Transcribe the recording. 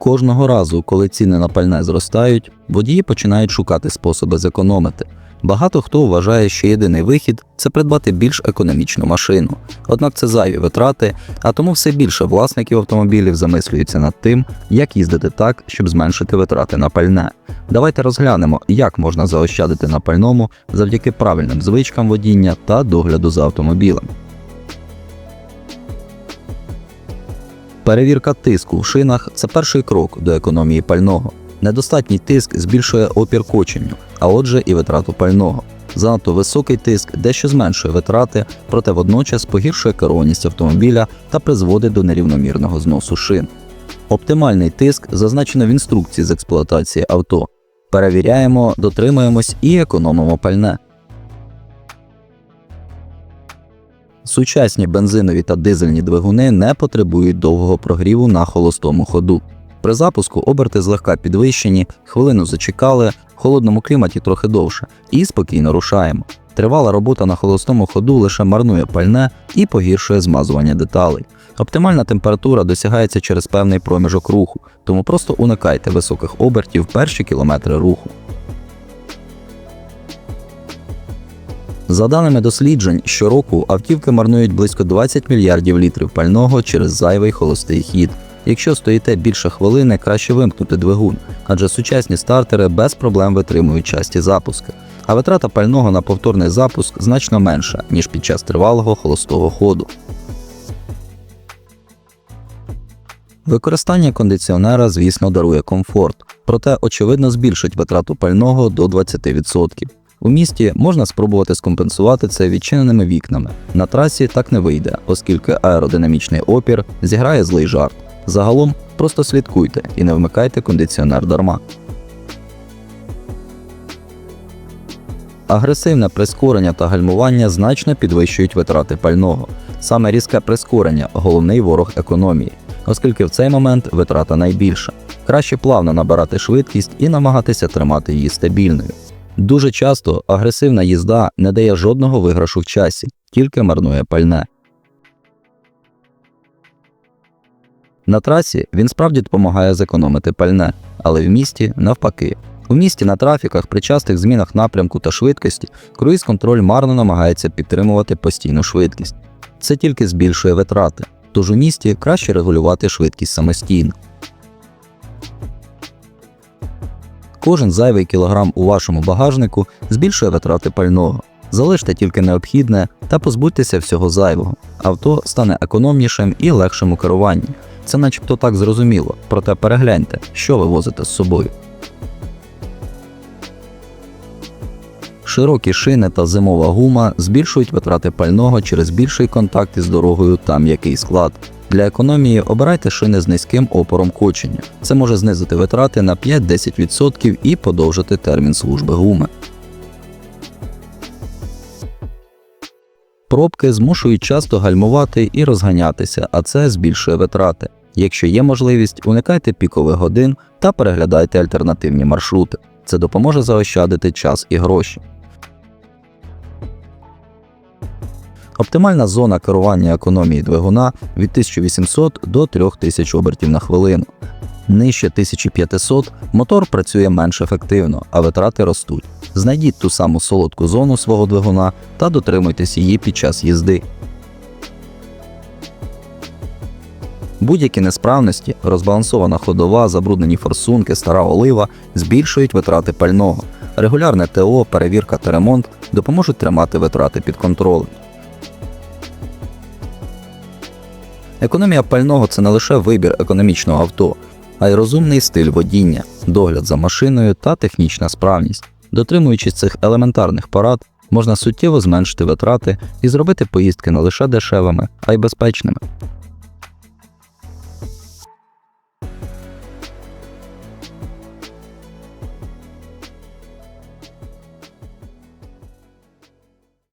Кожного разу, коли ціни на пальне зростають, водії починають шукати способи зекономити. Багато хто вважає, що єдиний вихід це придбати більш економічну машину. Однак це зайві витрати, а тому все більше власників автомобілів замислюються над тим, як їздити так, щоб зменшити витрати на пальне. Давайте розглянемо, як можна заощадити на пальному завдяки правильним звичкам водіння та догляду за автомобілем. Перевірка тиску в шинах це перший крок до економії пального. Недостатній тиск збільшує опір коченню, а отже і витрату пального. Занадто високий тиск дещо зменшує витрати, проте водночас погіршує керованість автомобіля та призводить до нерівномірного зносу шин. Оптимальний тиск зазначено в інструкції з експлуатації авто. Перевіряємо, дотримуємось і економимо пальне. Сучасні бензинові та дизельні двигуни не потребують довгого прогріву на холостому ходу. При запуску оберти злегка підвищені, хвилину зачекали, в холодному кліматі трохи довше, і спокійно рушаємо. Тривала робота на холостому ходу лише марнує пальне і погіршує змазування деталей. Оптимальна температура досягається через певний проміжок руху, тому просто уникайте високих обертів перші кілометри руху. За даними досліджень, щороку автівки марнують близько 20 мільярдів літрів пального через зайвий холостий хід. Якщо стоїте більше хвилини, краще вимкнути двигун, адже сучасні стартери без проблем витримують часті запуски. А витрата пального на повторний запуск значно менша, ніж під час тривалого холостого ходу. Використання кондиціонера, звісно, дарує комфорт, проте очевидно збільшить витрату пального до 20%. У місті можна спробувати скомпенсувати це відчиненими вікнами. На трасі так не вийде, оскільки аеродинамічний опір зіграє злий жарт. Загалом просто слідкуйте і не вмикайте кондиціонер дарма. Агресивне прискорення та гальмування значно підвищують витрати пального. Саме різке прискорення головний ворог економії, оскільки в цей момент витрата найбільша. Краще плавно набирати швидкість і намагатися тримати її стабільною. Дуже часто агресивна їзда не дає жодного виграшу в часі, тільки марнує пальне. На трасі він справді допомагає зекономити пальне, але в місті навпаки. У місті на трафіках при частих змінах напрямку та швидкості круїз контроль марно намагається підтримувати постійну швидкість. Це тільки збільшує витрати, тож у місті краще регулювати швидкість самостійно. Кожен зайвий кілограм у вашому багажнику збільшує витрати пального. Залиште тільки необхідне та позбудьтеся всього зайвого. Авто стане економнішим і легшим у керуванні. Це начебто так зрозуміло, проте перегляньте, що ви возите з собою. Широкі шини та зимова гума збільшують витрати пального через більший контакт із дорогою та м'який склад. Для економії обирайте шини з низьким опором кочення. Це може знизити витрати на 5-10% і подовжити термін служби гуми. Пробки змушують часто гальмувати і розганятися, а це збільшує витрати. Якщо є можливість, уникайте пікових годин та переглядайте альтернативні маршрути. Це допоможе заощадити час і гроші. Оптимальна зона керування економії двигуна від 1800 до 3000 обертів на хвилину. Нижче 1500 мотор працює менш ефективно, а витрати ростуть. Знайдіть ту саму солодку зону свого двигуна та дотримуйтесь її під час їзди. Будь-які несправності, розбалансована ходова, забруднені форсунки, стара олива збільшують витрати пального. Регулярне ТО, перевірка та ремонт допоможуть тримати витрати під контролем. Економія пального це не лише вибір економічного авто, а й розумний стиль водіння, догляд за машиною та технічна справність. Дотримуючись цих елементарних порад, можна суттєво зменшити витрати і зробити поїздки не лише дешевими, а й безпечними.